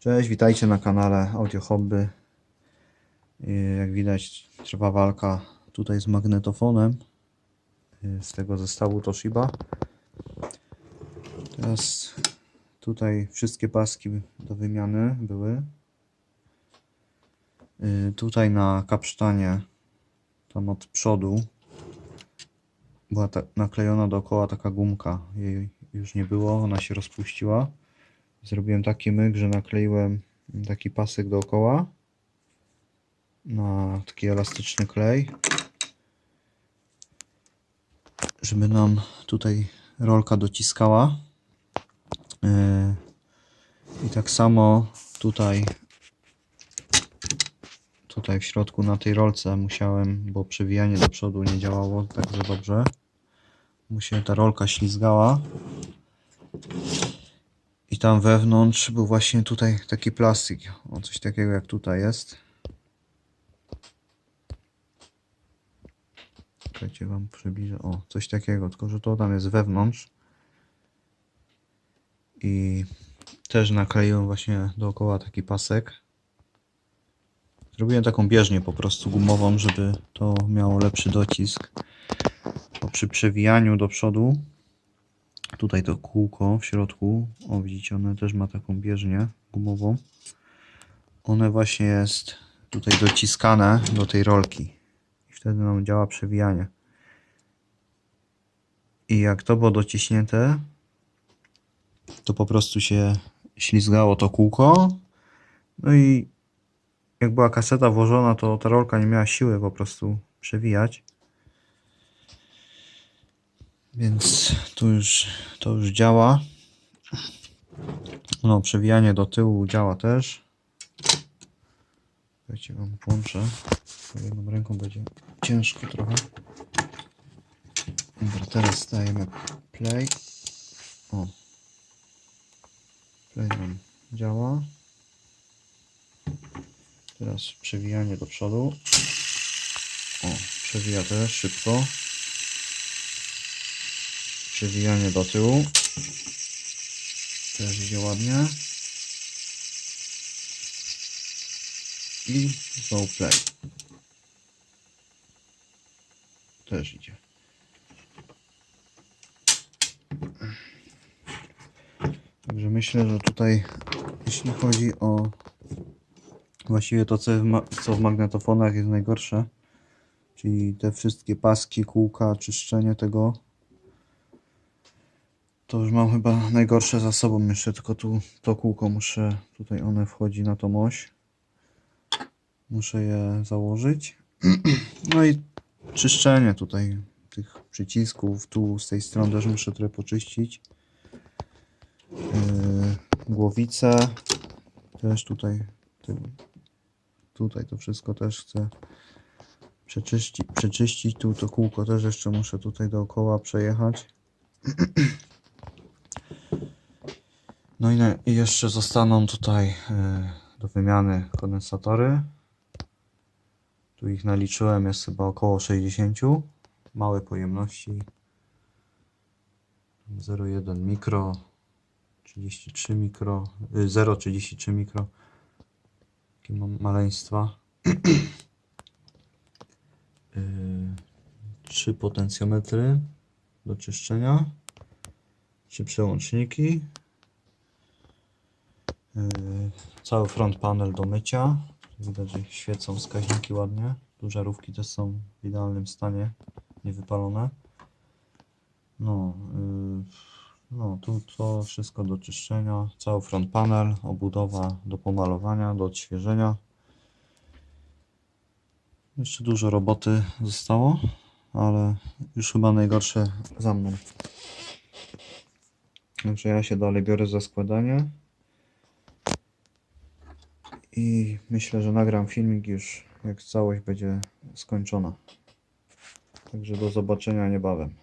Cześć, witajcie na kanale Audio Hobby. Jak widać trwa walka tutaj z magnetofonem y, z tego zestawu Toshiba. Teraz tutaj wszystkie paski do wymiany były. Y, Tutaj na kapsztanie tam od przodu była ta, naklejona dookoła taka gumka. Jej już nie było, ona się rozpuściła. Zrobiłem taki myk, że nakleiłem taki pasek dookoła na taki elastyczny klej, żeby nam tutaj rolka dociskała. Yy, I tak samo tutaj tutaj w środku na tej rolce musiałem, bo przewijanie do przodu nie działało tak za dobrze. Mu się ta rolka ślizgała. Tam wewnątrz był właśnie tutaj taki plastik. O, coś takiego jak tutaj jest. Czekajcie, wam przybliżę. O, coś takiego, tylko że to tam jest wewnątrz. I też nakleiłem właśnie dookoła taki pasek. Zrobiłem taką bieżnię po prostu gumową, żeby to miało lepszy docisk. Bo przy przewijaniu do przodu Tutaj to kółko w środku, o widzicie, one też ma taką bieżnię gumową. One właśnie jest tutaj dociskane do tej rolki. I wtedy nam działa przewijanie. I jak to było dociśnięte, to po prostu się ślizgało to kółko. No i jak była kaseta włożona, to ta rolka nie miała siły po prostu przewijać. Więc tu już to już działa. No, przewijanie do tyłu działa też. Słuchajcie, wam włączę. Jedną ręką będzie ciężko trochę. Dobra, teraz dajemy play. O. Play nam działa. Teraz przewijanie do przodu. O, przewija też szybko przewijanie do tyłu. Też idzie ładnie. I znowu play. Też idzie. Także myślę, że tutaj jeśli chodzi o właściwie to co w, ma- co w magnetofonach jest najgorsze, czyli te wszystkie paski, kółka, czyszczenie tego, to już mam chyba najgorsze za sobą. Jeszcze tylko tu to kółko muszę, tutaj one wchodzi na tą oś. Muszę je założyć. No i czyszczenie tutaj tych przycisków. Tu z tej strony też muszę trochę poczyścić. Yy, głowice. Też tutaj. Tutaj to wszystko też chcę przeczyścić, przeczyścić. Tu to kółko też jeszcze muszę tutaj dookoła przejechać. No i, na, i jeszcze zostaną tutaj y, do wymiany kondensatory. Tu ich naliczyłem, jest chyba około 60. Małe pojemności. 0,1 mikro, 33 mikro, y, 0,33 mikro. Takie ma- maleństwa. Y, Trzy potencjometry do czyszczenia. Trzy przełączniki. Yy, cały front panel do mycia. Widać, że świecą wskaźniki ładnie. Tu żarówki też są w idealnym stanie, niewypalone. No, yy, no tu to wszystko do czyszczenia. Cały front panel, obudowa do pomalowania, do odświeżenia. Jeszcze dużo roboty zostało, ale już chyba najgorsze za mną. Także ja się dalej biorę za składanie. I myślę, że nagram filmik już jak całość będzie skończona. Także do zobaczenia niebawem.